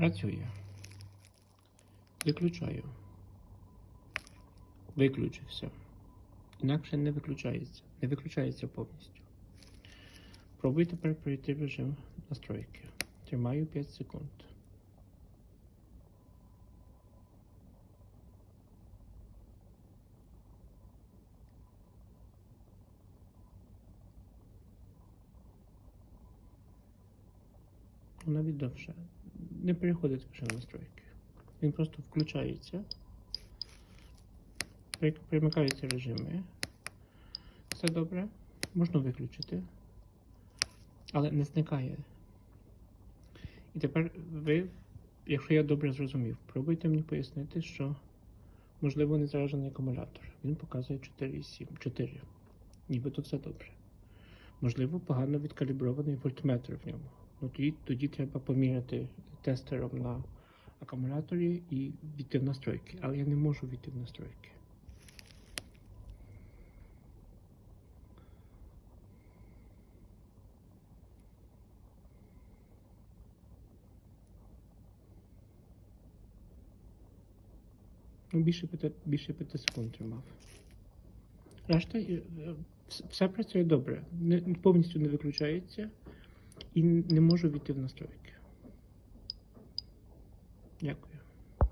Працює. Виключаю. Виключився. Інакше не виключається. Не виключається повністю. Пробуй тепер пройти режим настройки. Тримаю 5 секунд. Ну, Навіть довше. Не переходить в режим настройки. Він просто включається. При- Примикаються режими. Все добре. Можна виключити. Але не зникає. І тепер ви, якщо я добре зрозумів, пробуйте мені пояснити, що можливо не заражений акумулятор. Він показує 4,7. 4. Нібито все добре. Можливо, погано відкалібрований вольтметр в ньому. Тоді, тоді треба поміряти тестером на акумуляторі і війти в настройки. Але я не можу війти в настройки. Ну, більше п'яти, більше п'яти секунд тримав. Решта е, е, вс- все працює добре. Не, повністю не виключається і не можу війти в настройки. Дякую.